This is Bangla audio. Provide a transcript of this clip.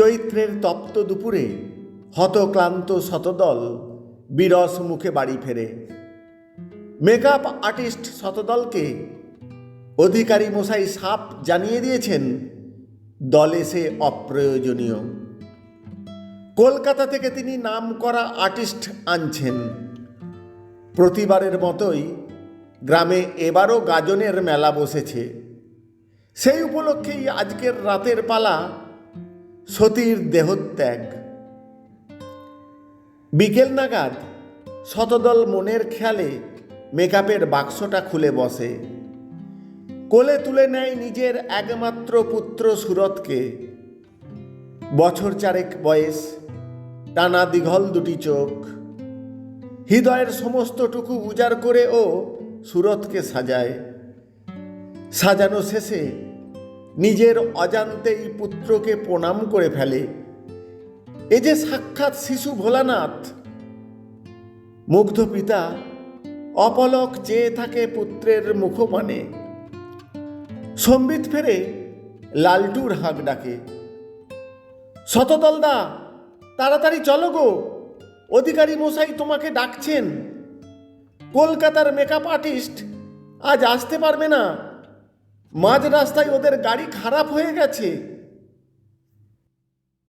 চৈত্রের তপ্ত দুপুরে হতক্লান্ত শতদল বিরস মুখে বাড়ি ফেরে। মেকআপ আর্টিস্ট শতদলকে অধিকারী মশাই সাপ জানিয়ে দিয়েছেন, দলে সে অপ্রয়োজনীয়। কলকাতা থেকে তিনি নাম করা আর্টিস্ট আনছেন। প্রতিবারের মতোই গ্রামে এবারও গাজনের মেলা বসেছে। সেই উপলক্ষেই আজকের রাতের পালা সতীর দেহত্যাগ। বিকেল নাগাদ শতদল মনের খেয়ালে মেকআপের বাক্সটা খুলে বসে। কোলে তুলে নেয় নিজের একমাত্র পুত্র সুরতকে। বছর চারেক বয়স, টানা দীঘল দুটি চোখ। হৃদয়ের সমস্তটুকু উজাড় করে ও সুরতকে সাজায়। সাজানো শেষে নিজের অজান্তেই পুত্রকে প্রণাম করে ফেলে। এ যে সাক্ষাৎ শিশু ভোলানাথ। মুগ্ধ পিতা, অপলক চেয়ে থাকে পুত্রের মুখপানে সম্বিত ফেরে লালটুর হাঁক ডাকে শতদলদা তাড়াতাড়ি চলো গো। অধিকারী মশাই তোমাকে ডাকছেন। কলকাতার মেকআপ আর্টিস্ট আজ আসতে পারবে না। মাঝ রাস্তায় ওদের গাড়ি খারাপ হয়ে গেছে।